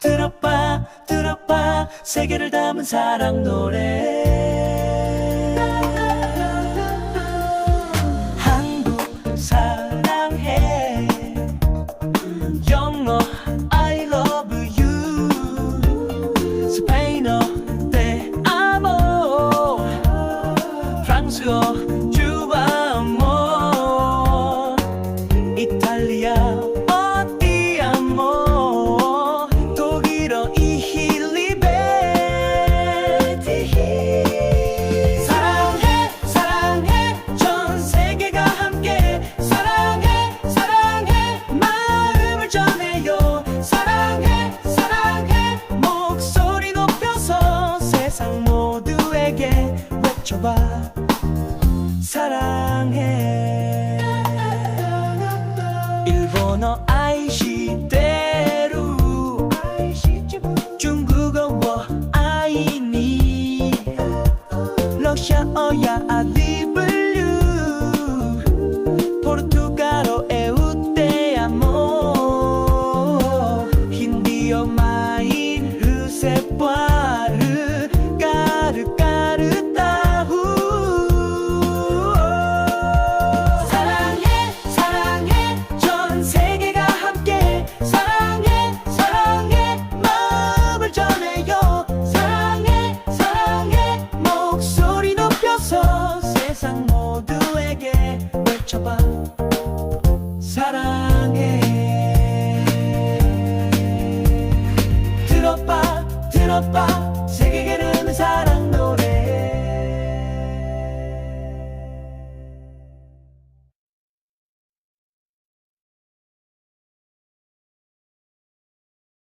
들어봐 들어봐. 세계를 담은 사랑 노래. 한국 사랑해. 영어 I love you. 스페인어 대 아모 프랑스어 서봐 사랑해 일본어 아이시대 Europa.